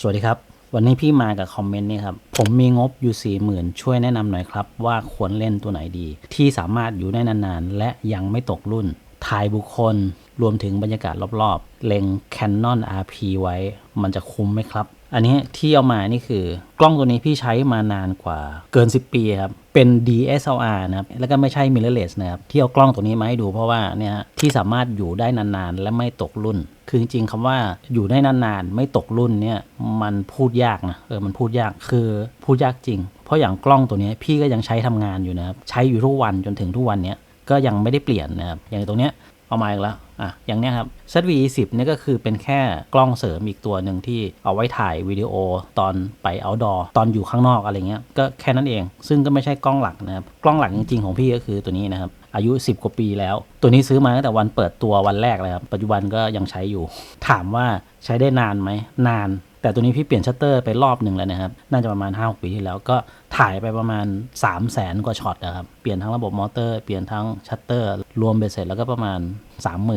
สวัสดีครับ วันนี้พี่มากับคอมเมนต์นี่ครับ ผมมีงบอยู่4 0,000ช่วยแนะนำหน่อยครับ ว่าควรเล่นตัวไหนดี ที่สามารถอยู่ได้นานๆ และยังไม่ตกรุ่น ถ่ายบุคคล รวมถึงบรรยากาศรอบๆ เล็ง Canon RP ไว้ มันจะคุ้มไหมครับ อันนี้ที่เอามานี่คือกล้องตัวนี้พี่ใช้มานานกว่าเกิน 10 ปีครับ เป็น DSLR นะครับ แล้วก็ไม่ใช่ mirrorless นะครับ ที่เอากล้องตัวนี้มาให้ดูเพราะว่าเนี่ยที่สามารถอยู่ได้นานๆ และไม่ตกรุ่น คือจริงๆคำว่าอยู่ได้นานๆ ไม่ตกรุ่นเนี่ยมันพูดยากนะ เออ มันพูดยาก คือพูดยากจริง เพราะอย่างกล้องตัวนี้พี่ก็ยังใช้ทำงานอยู่นะครับ ใช้อยู่ทุกวันจนถึงทุกวันเนี้ยก็ยังไม่ได้เปลี่ยนนะครับ อย่างตรงเนี้ยเอามาอีกแล้ว อะอย่างเนี้ยครับ ZV-10 เนี่ยก็คือเป็นแค่กล้องเสริมอีกตัวหนึ่งที่เอาไว้ถ่ายวิดีโอตอนไป outdoor ตอนอยู่ข้างนอกอะไรเงี้ยก็แค่นั้นเอง ซึ่งก็ไม่ใช่กล้องหลักนะครับ กล้องหลักจริงๆของพี่ก็คือตัวนี้นะครับ อายุ 10 กว่าปีแล้ว ตัวนี้ซื้อมาตั้งแต่วันเปิดตัววันแรกเลยครับปัจจุบันก็ยังใช้อยู่ ถามว่าใช้ได้นานไหมนาน แต่ตัวนี้พี่เปลี่ยนชัตเตอร์ไปรอบหนึ่งแล้วนะครับ น่าจะประมาณ5ปีที่แล้วก็ถ่ายไปประมาณ 3 0 0แสนกว่าช็อตนะครับ เปลี่ยนทั้งระบบมอเตอร์ เปลี่ยนทั้งชัตเตอร์ รวมเบ็ดเสร็จแล้วก็ประมาณ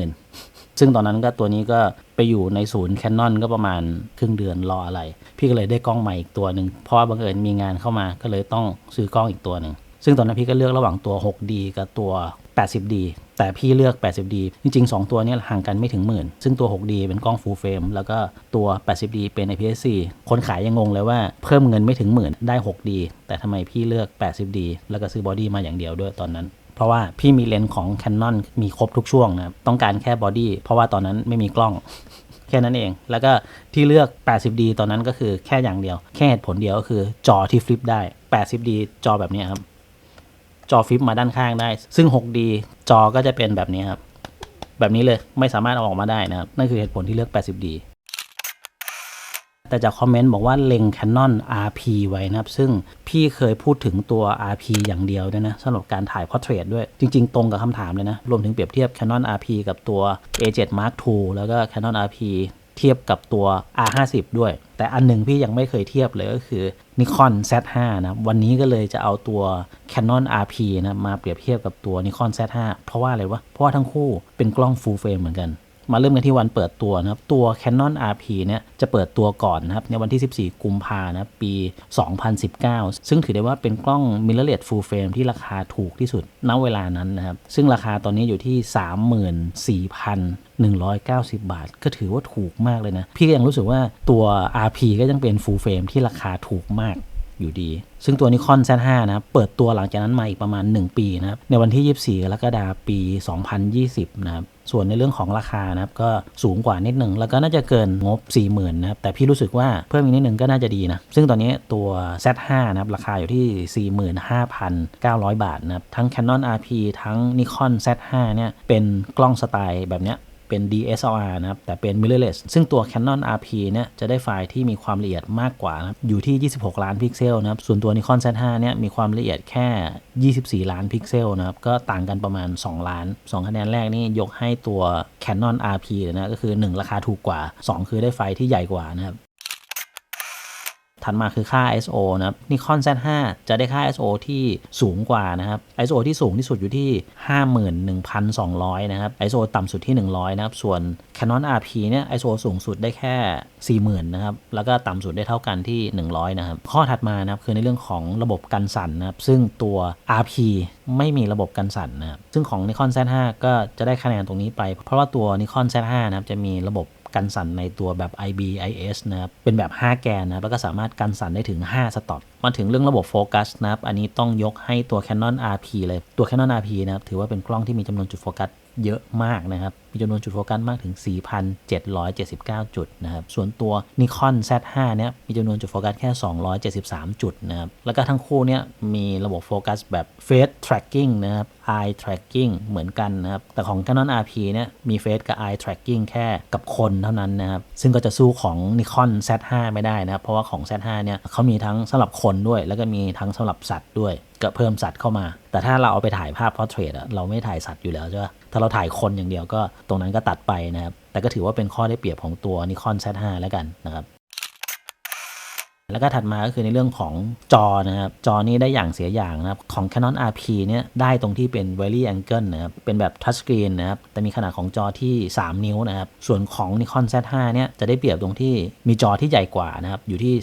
30,000 ซึ่งตอนนั้นก็ตัวนี้ก็ไปอยู่ในศูนย์แคนนอนก็ประมาณครึ่งเดือนรออะไร พี่ก็เลยได้กล้องใหม่อีกตัวหนึ่ง เพราะว่าบังเอิญมีงานเข้ามาก็เลยต้องซื้อกล้องอีกตัวหนึ่ง ซึ่งตอนนั้นพี่ก็เลือกระหว่างตัว 6D กับตัว 80D แต่พี่เลือก 80D จริง ๆ 2 ตัวนี้ห่างกันไม่ถึงหมื่น ซึ่งตัว 6D เป็นกล้อง full frame แล้วก็ตัว 80D เป็น APS-C คนขายยังงงเลยว่าเพิ่มเงินไม่ถึงหมื่นได้ 6D แต่ทำไมพี่เลือก 80D แล้วก็ซื้อบอดี้มาอย่างเดียวด้วยตอนนั้นเพราะว่าพี่มีเลนส์ของ Canon มีครบทุกช่วงนะต้องการแค่บอดี้เพราะว่าตอนนั้นไม่มีกล้อง แค่นั้นเอง แล้วก็ที่เลือก 80D ตอนนั้นก็คือแค่อย่างเดียว แค่เหตุผลเดียวก็คือจอที่ฟลิปได้ 80D จอแบบนี้ครับ จอฟลิปมาด้านข้างได้ ซึ่ง 6D จอก็จะเป็นแบบนี้ครับ แบบนี้เลยไม่สามารถเอาออกมาได้นะครับ นั่นคือเหตุผลที่เลือก 80D แต่จากคอมเมนต์บอกว่าเล็ง Canon RP ไว้นะครับ ซึ่งพี่เคยพูดถึงตัว RP อย่างเดียวด้วยนะสำหรับการถ่าย Portrait ด้วย จริง ๆ ตรงกับคำถามเลยนะ รวมถึงเปรียบเทียบ Canon RP กับตัว A7 Mark II แล้วก็ Canon RP เทียบกับตัว R50 ด้วย แต่อันหนึ่งพี่ยังไม่เคยเทียบเลยก็คือ Nikon Z5 นะวันนี้ก็เลยจะเอาตัว Canon RP นะมาเปรียบเทียบกับตัว Nikon Z5 เพราะว่าอะไรวะเพราะว่าทั้งคู่เป็นกล้อง full frame เหมือนกัน มาเริ่มกันที่วันเปิดตัวนะครับ ตัว Canon RP เนี่ยจะเปิดตัวก่อนนะครับในวันที่ 14 กุมภานะปี 2019 ซึ่งถือได้ว่าเป็นกล้อง mirrorless full frame ที่ราคาถูกที่สุดณเวลานั้นนะครับ ซึ่งราคาตอนนี้อยู่ที่ 34,190 บาท ก็ถือว่าถูกมากเลยนะ พี่ก็ยังรู้สึกว่าตัว RP ก็ยังเป็น full frame ที่ราคาถูกมาก อยู่ดี ซึ่งตัว Nikon Z5 นะครับเปิดตัวหลังจากนั้นมาอีกประมาณ 1 ปีนะครับ ในวันที่ 24กรกฎาคมปี 2020 นะครับ ส่วนในเรื่องของราคานะครับ ก็สูงกว่านิดหนึ่ง แล้วก็น่าจะเกินงบ 40,000 นะครับ แต่พี่รู้สึกว่าเพิ่มอีกนิดหนึ่งก็น่าจะดีนะ ซึ่งตอนนี้ตัว Z5 นะครับ ราคาอยู่ที่ 45,900 บาทนะครับ ทั้ง Canon RP ทั้ง Nikon Z5 เนี่ย เป็นกล้องสไตล์แบบเนี้ย เป็น DSLR นะครับ แต่เป็น mirrorless ซึ่งตัว Canon RP เนี่ยจะได้ไฟล์ที่มีความละเอียดมากกว่านะครับอยู่ที่ 26 ล้านพิกเซลนะครับ ส่วนตัว Nikon Z5 เนี่ยมีความละเอียดแค่ 24 ล้านพิกเซลนะครับ ก็ต่างกันประมาณ 2 ล้าน 2 คะแนนแรกนี่ยกให้ตัว Canon RP นะก็คือ 1 ราคาถูกกว่า 2 คือได้ไฟล์ที่ใหญ่กว่านะครับ ถัดมาคือค่า ISO นะครับ Nikon Z5 จะได้ค่า ISO ที่สูงกว่านะครับ ISO ที่สูงที่สุดอยู่ที่ 51,200 นะครับ ISO ต่ำสุดที่ 100 นะครับ ส่วน Canon RP เนี่ย ISO สูงสุดได้แค่ 40,000 นะครับ แล้วก็ต่ำสุดได้เท่ากันที่ 100 นะครับ ข้อถัดมานะครับคือในเรื่องของระบบกันสั่นนะครับ ซึ่งตัว RP ไม่มีระบบกันสั่นนะครับ ซึ่งของ Nikon Z5 ก็จะได้คะแนนตรงนี้ไป เพราะว่าตัว Nikon Z5 นะครับจะมีระบบ กันสั่นในตัวแบบ IBIS นะครับ เป็นแบบ 5 แกนนะแล้วก็สามารถกันสั่นได้ถึง 5 สต็อปมาถึงเรื่องระบบโฟกัสนะครับ อันนี้ต้องยกให้ตัว Canon RP เลย ตัว Canon RP นะครับ ถือว่าเป็นกล้องที่มีจำนวนจุดโฟกัส เยอะมากนะครับ มีจำนวนจุดโฟกัสมากถึง 4,779 จุดนะครับ ส่วนตัว Nikon Z5 เนี่ยมีจำนวนจุดโฟกัสแค่ 273 จุดนะครับ แล้วก็ทั้งคู่เนี่ยมีระบบโฟกัสแบบ Face Tracking นะครับ Eye Tracking เหมือนกันนะครับ แต่ของ Canon RP เนี่ยมี Face กับ Eye Tracking แค่กับคนเท่านั้นนะครับ ซึ่งก็จะสู้ของ Nikon Z5 ไม่ได้นะครับ เพราะว่าของ Z5 เนี่ยเขามีทั้งสำหรับคนด้วย แล้วก็มีทั้งสำหรับสัตว์ด้วย ก็เพิ่มสัตว์เข้ามา แต่ถ้าเราเอาไปถ่ายภาพพอเทรทเราไม่ถ่ายสัตว์อยู่แล้วใช่ปะถ้าเราถ่ายคนอย่างเดียวก็ตรงนั้นก็ตัดไปนะครับแต่ก็ถือว่าเป็นข้อได้เปรียบของตัวนิคอน Z5 แล้วกันนะครับ แล้วก็ถัดมาก็คือในเรื่องของจอนะครับ จอนี้ได้อย่างเสียอย่างนะครับ ของ Canon RP เนี่ยได้ตรงที่เป็น Very Angle นะครับ เป็นแบบ Touch Screen นะครับ แต่มีขนาดของจอที่ 3 นิ้วนะครับ ส่วนของ Nikon Z5 เนี่ยจะได้เปรียบตรงที่มีจอที่ใหญ่กว่านะครับ อยู่ที่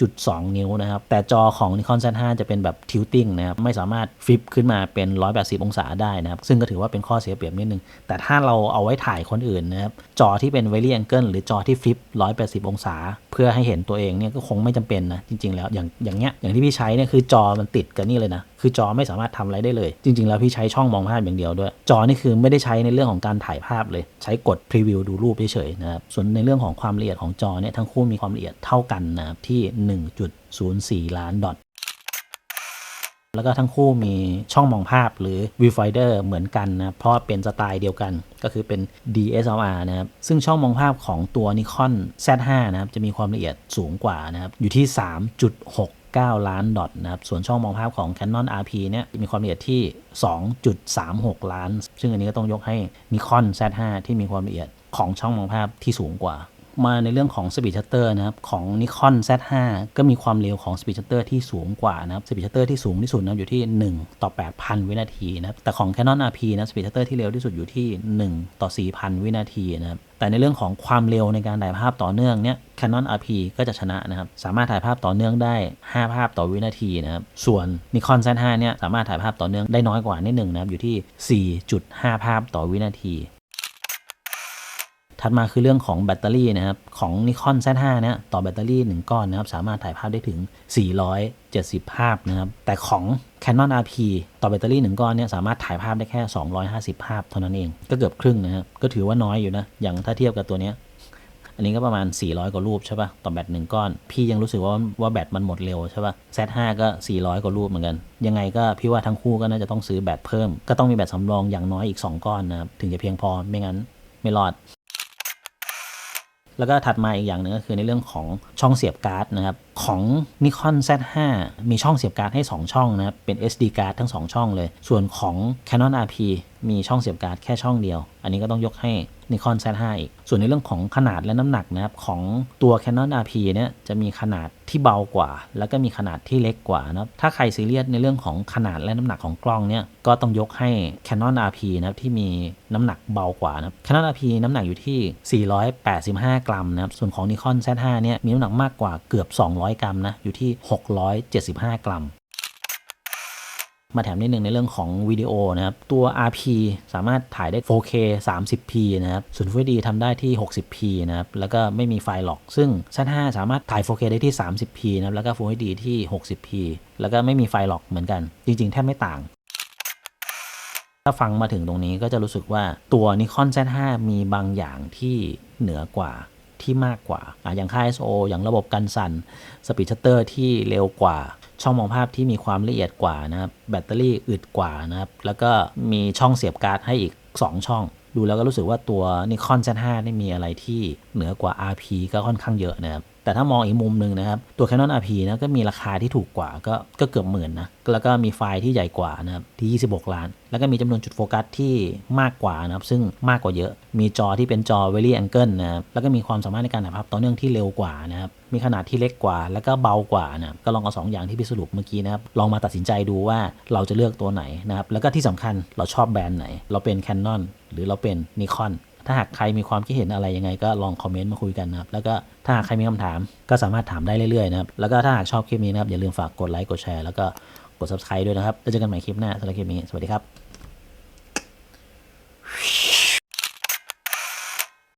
3.2 นิ้วนะครับ แต่จอของ Nikon Z5 จะเป็นแบบ tilting นะครับ ไม่สามารถฟลิปขึ้นมาเป็น 180 องศาได้นะครับ ซึ่งก็ถือว่าเป็นข้อเสียเปรียบนิดนึง แต่ถ้าเราเอาไว้ถ่ายคนอื่นนะครับ จอที่เป็น Very Angle หรือจอที่ฟลิป180 องศา เพื่อให้เห็นตัวเองเนี่ยก็คงไม่จำเป็นนะจริง ๆ แล้วอย่างอย่างเงี้ยอย่างที่พี่ใช้เนี่ยคือจอมันติดกับนี่เลยนะคือจอไม่สามารถทำอะไรได้เลย จริง ๆ แล้วพี่ใช้ช่องมองภาพอย่างเดียวด้วย จอนี่คือไม่ได้ใช้ในเรื่องของการถ่ายภาพเลย ใช้กดพรีวิวดูรูปเฉยๆนะครับส่วนในเรื่องของความละเอียดของจอเนี่ยทั้งคู่มีความละเอียดเท่ากันนะครับที่ 1.04 ล้านดอท แล้วก็ทั้งคู่มีช่องมองภาพหรือ viewfinder เหมือนกันนะเพราะเป็นสไตล์เดียวกันก็คือเป็น DSLR นะครับ ซึ่งช่องมองภาพของตัว Nikon Z5 นะครับ จะมีความละเอียดสูงกว่านะครับ อยู่ที่ 3.69 ล้านดอทนะครับ ส่วนช่องมองภาพของ Canon RP เนี่ยมีความละเอียดที่ 2.36 ล้าน ซึ่งอันนี้ก็ต้องยกให้ Nikon Z5 ที่มีความละเอียดของช่องมองภาพที่สูงกว่า มาในเรื่องของ Speed Shutter นะครับของ Nikon Z5 ก็มีความเร็วของ Speed Shutter ที่สูงกว่านะครับ Speed Shutter ที่สูงที่สุดนะอยู่ที่ 1 ต่อ 8,000 วินาทีนะครับแต่ของ Canon RP นะ Speed Shutter ที่เร็วที่สุดอยู่ที่ 1 ต่อ 4,000 วินาทีนะครับแต่ในเรื่องของความเร็วในการถ่ายภาพต่อเนื่องเนี่ย Canon RP ก็จะชนะนะครับ สามารถถ่ายภาพต่อเนื่องได้ 5 ภาพต่อวินาทีนะครับ ส่วน Nikon Z5 เนี่ยสามารถถ่ายภาพต่อเนื่องได้น้อยกว่านิดหนึ่งนะครับ อยู่ที่ 4.5 ภาพต่อวินาที ถัดมาคือเรื่องของแบตเตอรี่นะครับ ของ Nikon Z5 เนี่ยต่อแบตเตอรี่ 1 ก้อนนะครับ สามารถถ่ายภาพได้ถึง 470 ภาพนะครับ แต่ของ Canon RP ต่อแบตเตอรี่ 1 ก้อนเนี่ยสามารถถ่ายภาพได้แค่ 250 ภาพเท่านั้นเอง ก็เกือบครึ่งนะครับก็ถือว่าน้อยอยู่นะ อย่างถ้าเทียบกับตัวเนี้ยอันนี้ก็ประมาณ 400 กว่ารูปใช่ปะ่ะ ต่อแบตหนึ่งก้อน พี่ยังรู้สึกว่าว่าแบตมันหมดเร็วใช่ปะ่ะ Z5 ก็ 400 กว่ารูปเหมือนกัน ยังไงก็พี่ว่าทั้งคู่ก็น่าจะต้องซื้อแบตเพิ่ม ก็ต้องมีแบตสำรองอย่างน้อยอีก 2 ก้อนนะครับ ถึงจะเพียงพอ ไม่งั้นไม่รอด แล้วก็ถัดมาอีกอย่างหนึ่งก็คือในเรื่องของช่องเสียบการ์ดนะครับของ Nikon Z5 มีช่องเสียบการ์ดให้ 2 ช่องนะครับเป็น SD card ทั้ง 2 ช่องเลย ส่วนของ Canon RP มีช่องเสียบการ์ดแค่ช่องเดียว อันนี้ก็ต้องยกให้ Nikon Z5 อีก ส่วนในเรื่องของขนาดและน้ำหนักนะครับ ของตัว Canon RP เนี่ยจะมีขนาดที่เบากว่า แล้วก็มีขนาดที่เล็กกว่านะครับ ถ้าใครซีเรียสในเรื่องของขนาดและน้ำหนักของกล้องเนี่ยก็ต้องยกให้ Canon RP นะครับที่มีน้ำหนักเบากว่านะครับ Canon RP น้ำหนักอยู่ที่ 485 กรัมนะครับ ส่วนของ Nikon Z5 เนี่ยมีน้ำหนักมากกว่าเกือบ 200 กรัมนะอยู่ที่ 675 กรัม มาแถมนิดนึงในเรื่องของวิดีโอนะครับ ตัว RP สามารถถ่ายได้ 4K 30p นะครับส่วน Full HD ทำได้ที่ 60p นะครับ แล้วก็ไม่มีไฟล์หลอก ซึ่ง Z5 สามารถถ่าย 4K ได้ที่ 30p นะครับ แล้วก็ Full HD ที่ 60p แล้วก็ไม่มีไฟล์หลอกเหมือนกัน จริง ๆ แทบไม่ต่าง ถ้าฟังมาถึงตรงนี้ก็จะรู้สึกว่าตัว Nikon Z5 มีบางอย่างที่เหนือกว่า ที่มากกว่าออย่างค่า ISO อย่างระบบกันสั่นสปีดชัตเตอร์ที่เร็วกว่า ช่องมองภาพที่มีความละเอียดกว่านะครับแบตเตอรี่อึดกว่านะครับแล้วก็มีช่องเสียบการ์ดให้อีก 2 ช่อง ดูแล้วก็รู้สึกว่าตัว Nikon Z5 นี่มีอะไรที่เหนือกว่า RP ก็ค่อนข้างเยอะนะครับ แต่ถ้ามองอีกมุมหนึ่งนะครับ ตัว Canon RP นะก็มีราคาที่ถูกกว่าก็ก็เกือบหมื่นนะ แล้วก็มีไฟล์ที่ใหญ่กว่านะครับที่ 26 ล้าน แล้วก็มีจำนวนจุดโฟกัสที่มากกว่านะครับ ซึ่งมากกว่าเยอะ มีจอที่เป็นจอ Very Angle นะครับ แล้วก็มีความสามารถในการถ่ายภาพต่อเนื่องที่เร็วกว่านะครับ มีขนาดที่เล็กกว่า แล้วก็เบากว่านะก็ลองเอาสองอย่างที่พี่สรุปเมื่อกี้นะครับ ลองมาตัดสินใจดูว่าเราจะเลือกตัวไหนนะครับ แล้วก็ที่สำคัญเราชอบแบรนด์ไหน เราเป็น Canon หรือเราเป็น Nikon ถ้าหากใครมีความคิดเห็นอะไรยังไงก็ลองคอมเมนต์มาคุยกันนะครับ แล้วก็ถ้าหากใครมีคำถามก็สามารถถามได้เรื่อยๆนะครับ แล้วก็ถ้าหากชอบคลิปนี้นะครับอย่าลืมฝากกดไลค์ กดแชร์ แล้วก็กด subscribe ด้วยนะครับ แล้วเจอกันใหม่คลิปหน้าสำหรับคลิปนี้ สวัสดีครับ